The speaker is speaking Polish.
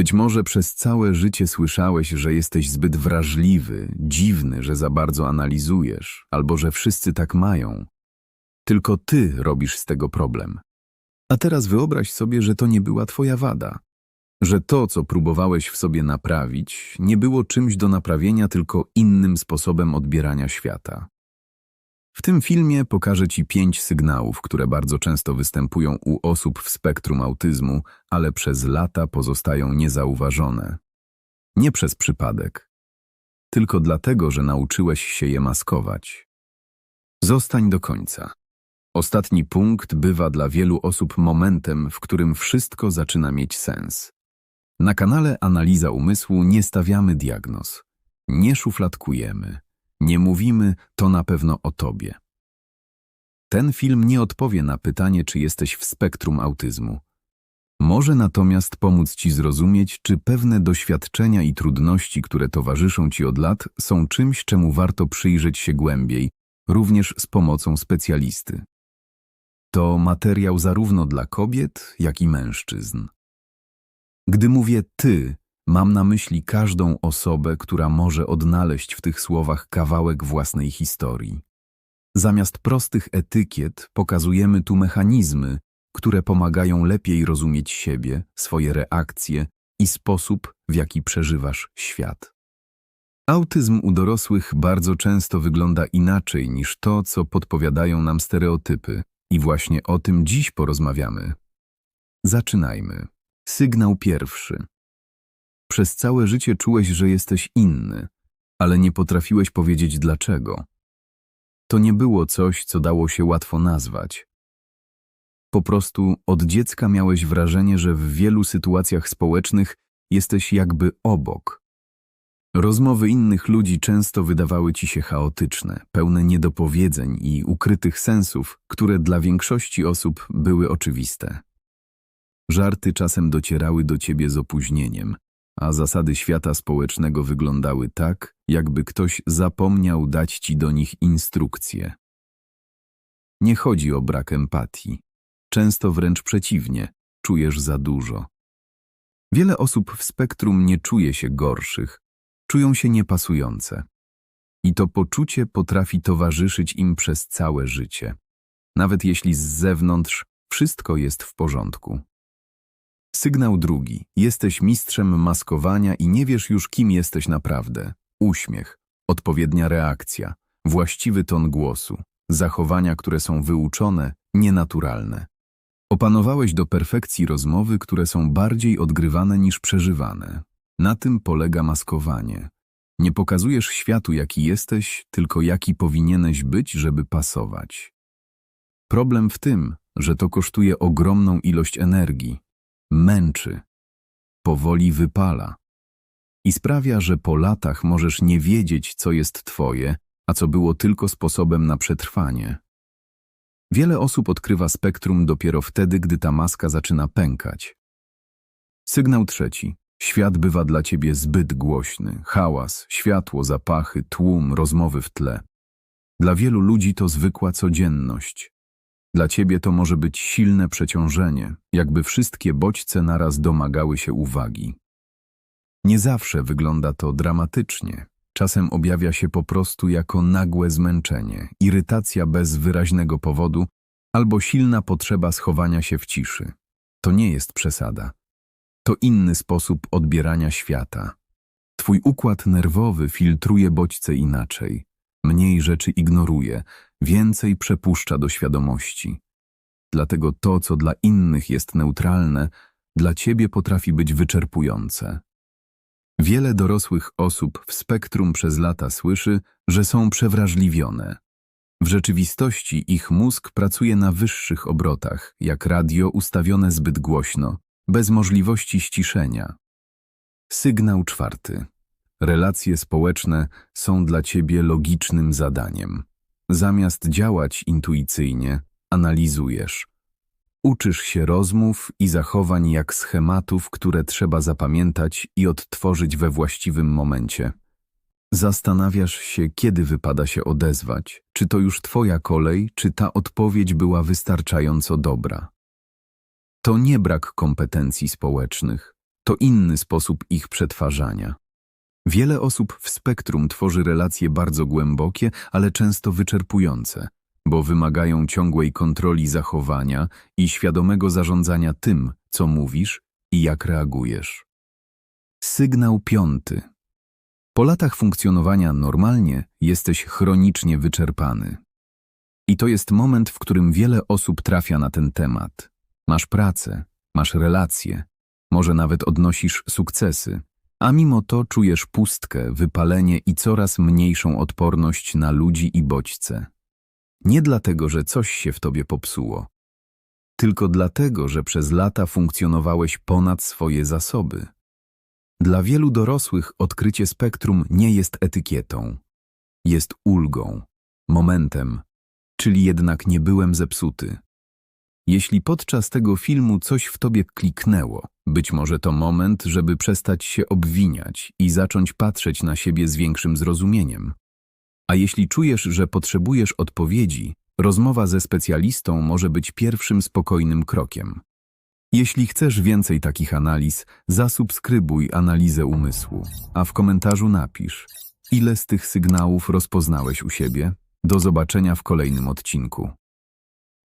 Być może przez całe życie słyszałeś, że jesteś zbyt wrażliwy, dziwny, że za bardzo analizujesz, albo że wszyscy tak mają. Tylko ty robisz z tego problem. A teraz wyobraź sobie, że to nie była twoja wada. Że to, co próbowałeś w sobie naprawić, nie było czymś do naprawienia, tylko innym sposobem odbierania świata. W tym filmie pokażę Ci pięć sygnałów, które bardzo często występują u osób w spektrum autyzmu, ale przez lata pozostają niezauważone. Nie przez przypadek, tylko dlatego, że nauczyłeś się je maskować. Zostań do końca. Ostatni punkt bywa dla wielu osób momentem, w którym wszystko zaczyna mieć sens. Na kanale Analiza Umysłu nie stawiamy diagnoz, nie szufladkujemy, nie mówimy to na pewno o tobie. Ten film nie odpowie na pytanie, czy jesteś w spektrum autyzmu. Może natomiast pomóc ci zrozumieć, czy pewne doświadczenia i trudności, które towarzyszą ci od lat, są czymś, czemu warto przyjrzeć się głębiej, również z pomocą specjalisty. To materiał zarówno dla kobiet, jak i mężczyzn. Gdy mówię ty, mam na myśli każdą osobę, która może odnaleźć w tych słowach kawałek własnej historii. Zamiast prostych etykiet pokazujemy tu mechanizmy, które pomagają lepiej rozumieć siebie, swoje reakcje i sposób, w jaki przeżywasz świat. Autyzm u dorosłych bardzo często wygląda inaczej niż to, co podpowiadają nam stereotypy, i właśnie o tym dziś porozmawiamy. Zaczynajmy. Sygnał pierwszy. Przez całe życie czułeś, że jesteś inny, ale nie potrafiłeś powiedzieć dlaczego. To nie było coś, co dało się łatwo nazwać. Po prostu od dziecka miałeś wrażenie, że w wielu sytuacjach społecznych jesteś jakby obok. Rozmowy innych ludzi często wydawały ci się chaotyczne, pełne niedopowiedzeń i ukrytych sensów, które dla większości osób były oczywiste. Żarty czasem docierały do ciebie z opóźnieniem, a zasady świata społecznego wyglądały tak, jakby ktoś zapomniał dać ci do nich instrukcje. Nie chodzi o brak empatii. Często wręcz przeciwnie, czujesz za dużo. Wiele osób w spektrum nie czuje się gorszych, czują się niepasujące. I to poczucie potrafi towarzyszyć im przez całe życie, nawet jeśli z zewnątrz wszystko jest w porządku. Sygnał drugi. Jesteś mistrzem maskowania i nie wiesz już, kim jesteś naprawdę. Uśmiech, odpowiednia reakcja, właściwy ton głosu, zachowania, które są wyuczone, nienaturalne. Opanowałeś do perfekcji rozmowy, które są bardziej odgrywane niż przeżywane. Na tym polega maskowanie. Nie pokazujesz światu, jaki jesteś, tylko jaki powinieneś być, żeby pasować. Problem w tym, że to kosztuje ogromną ilość energii, męczy, powoli wypala i sprawia, że po latach możesz nie wiedzieć, co jest twoje, a co było tylko sposobem na przetrwanie. Wiele osób odkrywa spektrum dopiero wtedy, gdy ta maska zaczyna pękać. Sygnał trzeci. Świat bywa dla ciebie zbyt głośny. Hałas, światło, zapachy, tłum, rozmowy w tle. Dla wielu ludzi to zwykła codzienność. Dla ciebie to może być silne przeciążenie, jakby wszystkie bodźce naraz domagały się uwagi. Nie zawsze wygląda to dramatycznie. Czasem objawia się po prostu jako nagłe zmęczenie, irytacja bez wyraźnego powodu albo silna potrzeba schowania się w ciszy. To nie jest przesada. To inny sposób odbierania świata. Twój układ nerwowy filtruje bodźce inaczej. Mniej rzeczy ignoruje, więcej przepuszcza do świadomości. Dlatego to, co dla innych jest neutralne, dla ciebie potrafi być wyczerpujące. Wiele dorosłych osób w spektrum przez lata słyszy, że są przewrażliwione. W rzeczywistości ich mózg pracuje na wyższych obrotach, jak radio ustawione zbyt głośno, bez możliwości ściszenia. Sygnał czwarty. Relacje społeczne są dla ciebie logicznym zadaniem. Zamiast działać intuicyjnie, analizujesz. Uczysz się rozmów i zachowań jak schematów, które trzeba zapamiętać i odtworzyć we właściwym momencie. Zastanawiasz się, kiedy wypada się odezwać, czy to już twoja kolej, czy ta odpowiedź była wystarczająco dobra. To nie brak kompetencji społecznych, To inny sposób ich przetwarzania. Wiele osób w spektrum tworzy relacje bardzo głębokie, ale często wyczerpujące, bo wymagają ciągłej kontroli zachowania i świadomego zarządzania tym, co mówisz i jak reagujesz. Sygnał piąty. Po latach funkcjonowania normalnie jesteś chronicznie wyczerpany. I to jest moment, w którym wiele osób trafia na ten temat. Masz pracę, masz relacje, może nawet odnosisz sukcesy, a mimo to czujesz pustkę, wypalenie i coraz mniejszą odporność na ludzi i bodźce. Nie dlatego, że coś się w tobie popsuło, tylko dlatego, że przez lata funkcjonowałeś ponad swoje zasoby. Dla wielu dorosłych odkrycie spektrum nie jest etykietą. Jest ulgą, momentem, czyli jednak nie byłem zepsuty. Jeśli podczas tego filmu coś w tobie kliknęło, być może to moment, żeby przestać się obwiniać i zacząć patrzeć na siebie z większym zrozumieniem. A jeśli czujesz, że potrzebujesz odpowiedzi, rozmowa ze specjalistą może być pierwszym spokojnym krokiem. Jeśli chcesz więcej takich analiz, zasubskrybuj analizę umysłu, a w komentarzu napisz, ile z tych sygnałów rozpoznałeś u siebie. Do zobaczenia w kolejnym odcinku.